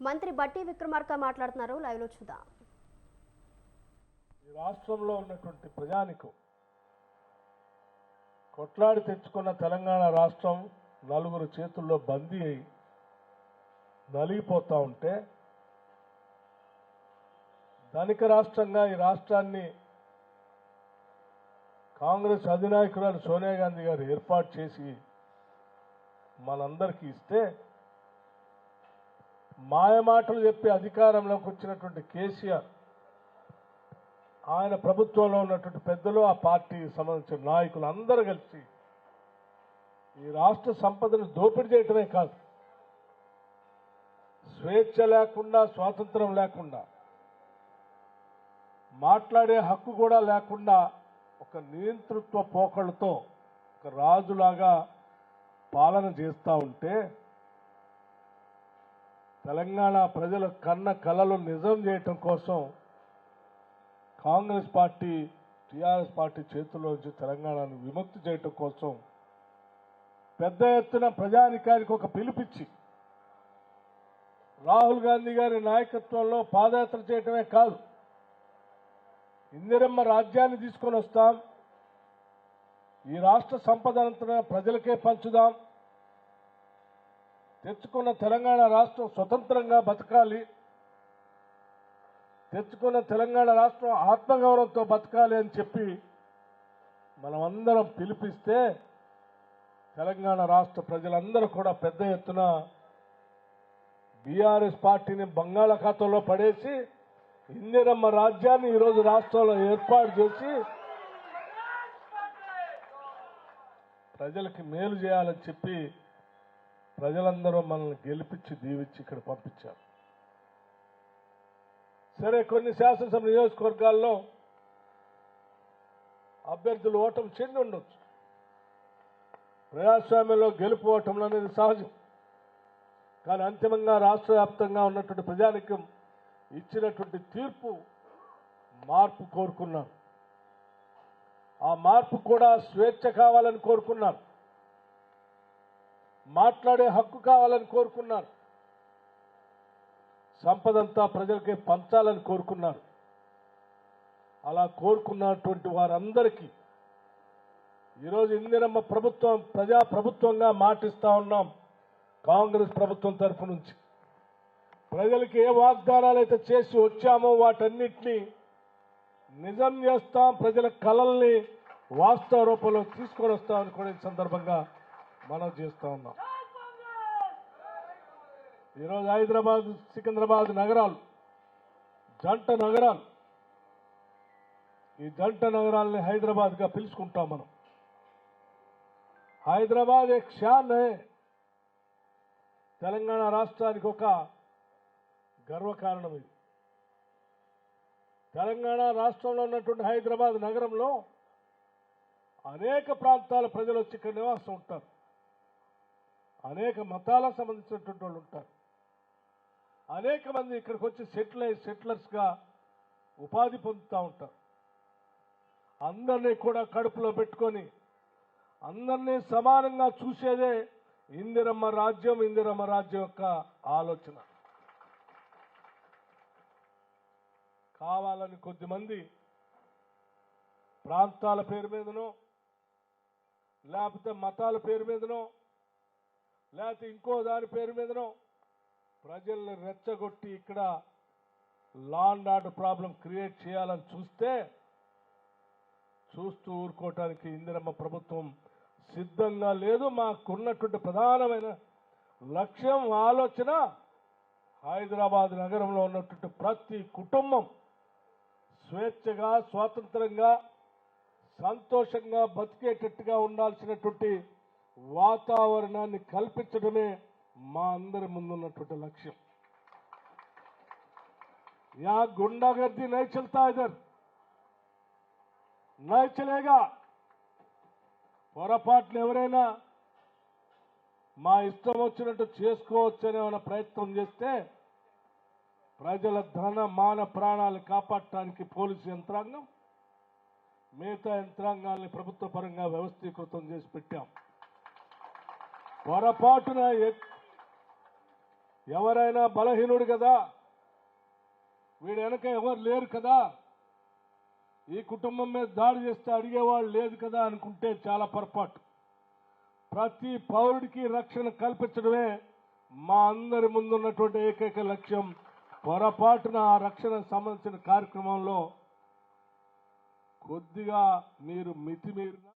మంత్రి బట్టి విక్రమార్క మాట్లాడుతున్నారు. లైవ్లో చూద్దాం. ఈ రాష్ట్రంలో ఉన్నటువంటి ప్రజానికం కొట్లాడి తెచ్చుకున్న తెలంగాణ రాష్ట్రం నలుగురు చేతుల్లో బందీ అయి నలిగిపోతూ ఉంటే ధనిక రాష్ట్రంగా ఈ రాష్ట్రాన్ని కాంగ్రెస్ అధినాయకురాలు సోనియా గాంధీ గారు ఏర్పాటు చేసి మనందరికీ ఇస్తే మాయమాటలు చెప్పి అధికారంలోకి వచ్చినటువంటి కేసీఆర్ ఆయన ప్రభుత్వంలో ఉన్నటువంటి పెద్దలు ఆ పార్టీకి సంబంధించిన నాయకులు అందరూ కలిసి ఈ రాష్ట్ర సంపదను దోపిడీ చేయటమే కాదు స్వేచ్ఛ లేకుండా స్వాతంత్రం లేకుండా మాట్లాడే హక్కు కూడా లేకుండా ఒక నియంతృత్వ పోకళ్ళతో ఒక రాజులాగా పాలన చేస్తూ ఉంటే తెలంగాణ ప్రజల కన్న కలలు నిజం చేయటం కోసం కాంగ్రెస్ పార్టీ టీఆర్ఎస్ పార్టీ చేతుల్లోంచి తెలంగాణను విముక్తి చేయటం కోసం పెద్ద ఎత్తున ప్రజానికానికి ఒక పిలుపిచ్చి రాహుల్ గాంధీ గారి నాయకత్వంలో పాదయాత్ర చేయటమే కాదు ఇందిరమ్మ రాజ్యాన్ని తీసుకొని వస్తాం ఈ రాష్ట్ర సంపద ప్రజలకే పంచుదాం తెచ్చుకున్న తెలంగాణ రాష్ట్రం స్వతంత్రంగా బతకాలి. తెచ్చుకున్న తెలంగాణ రాష్ట్రం ఆత్మగౌరవంతో బతకాలి అని చెప్పి మనమందరం పిలిపిస్తే తెలంగాణ రాష్ట్ర ప్రజలందరూ కూడా పెద్ద ఎత్తున బీఆర్ఎస్ పార్టీని బంగాళాఖాతంలో పడేసి ఇందిరమ్మ రాజ్యాన్ని ఈరోజు రాష్ట్రంలో ఏర్పాటు చేసి ప్రజలకి మేలు చేయాలని చెప్పి ప్రజలందరూ మనల్ని గెలిపించి దీవించి ఇక్కడ పంపించారు. సరే కొన్ని శాసనసభ నియోజకవర్గాల్లో అభ్యర్థులు ఓటం చెంది ఉండొచ్చు. ప్రజాస్వామ్యంలో గెలుపు ఓటములు అనేది సహజం. కానీ అంతిమంగా రాష్ట్ర వ్యాప్తంగా ఉన్నటువంటి ప్రజానికం ఇచ్చినటువంటి తీర్పు మార్పు కోరుకున్నారు. ఆ మార్పు కూడా స్వేచ్ఛ కావాలని కోరుకున్నారు. మాట్లాడే హక్కు కావాలని కోరుకున్నారు. సంపదంతా ప్రజలకే పంచాలని కోరుకున్నారు. అలా కోరుకున్నటువంటి వారందరికీ ఈరోజు ఇందిరమ్మ ప్రభుత్వం ప్రజా ప్రభుత్వంగా మాటిస్తా ఉన్నాం కాంగ్రెస్ ప్రభుత్వం తరఫు నుంచి. ప్రజలకి ఏ వాగ్దానాలు అయితే చేసి వచ్చామో వాటన్నిటినీ నిజం చేస్తాం ప్రజల కళల్ని వాస్తవ రూపంలో తీసుకొని వస్తామని కూడా ఈ సందర్భంగా మనం చేస్తూ ఉన్నాం. ఈరోజు హైదరాబాద్ సికింద్రాబాద్ నగరాలు జంట నగరాలు. ఈ జంట నగరాల్ని హైదరాబాద్గా పిలుచుకుంటాం మనం. హైదరాబాద్ ఎక్ క్షాన్ తెలంగాణ రాష్ట్రానికి ఒక గర్వకారణం ఇది. తెలంగాణ రాష్ట్రంలో ఉన్నటువంటి హైదరాబాద్ నగరంలో అనేక ప్రాంతాల ప్రజలు వచ్చి ఇక్కడ నివాసం ఉంటారు. అనేక మతాలకు సంబంధించినటువంటి వాళ్ళు ఉంటారు. అనేక మంది ఇక్కడికి వచ్చి సెటిల్ అయ్యి సెటిలర్స్గా ఉపాధి పొందుతూ ఉంటారు. అందరినీ కూడా కడుపులో పెట్టుకొని అందరినీ సమానంగా చూసేదే ఇందిరమ్మ రాజ్యం ఇందిరమ్మ రాజ్యం యొక్క ఆలోచన. కావాలని కొద్దిమంది ప్రాంతాల పేరు మీదనో లేకపోతే మతాల పేరు మీదనో లేకపోతే ఇంకో దాని పేరు మీదనో ప్రజల్ని రెచ్చగొట్టి ఇక్కడ law and order problem create చేయాలని చూస్తే చూస్తూ ఊరుకోవటానికి ఇందిరమ్మ ప్రభుత్వం సిద్ధంగా లేదు. మాకున్నటువంటి ప్రధానమైన లక్ష్యం ఆలోచన హైదరాబాద్ నగరంలో ఉన్నటువంటి ప్రతి కుటుంబం స్వేచ్ఛగా స్వాతంత్రంగా సంతోషంగా బతికేటట్టుగా ఉండాల్సినటువంటి వాతావరణాన్ని కల్పించడమే మా అందరి ముందున్నటువంటి లక్ష్యం. యా गुंडागर्दी नहीं चलता इधर పొరపాట్లు ఎవరైనా మా ఇష్టం వచ్చినట్టు చేసుకోవచ్చనే ప్రయత్నం చేస్తే ప్రజల ధన మాన ప్రాణాలు కాపాడటానికి పోలీసు యంత్రాంగం మిగతా యంత్రాంగాల్ని ప్రభుత్వ పరంగా వ్యవస్థీకృతం చేసి పెట్టాం. పొరపాటున ఎవరైనా బలహీనుడు కదా వీడు వెనక ఎవరు లేరు కదా ఈ కుటుంబం మీద దాడి చేస్తే అడిగేవాళ్ళు లేదు కదా అనుకుంటే చాలా పొరపాటు. ప్రతి పౌరుడికి రక్షణ కల్పించడమే మా అందరి ముందున్నటువంటి ఏకైక లక్ష్యం. పొరపాటున ఆ రక్షణకు సంబంధించిన కార్యక్రమంలో కొద్దిగా మీరు మితిమీరిన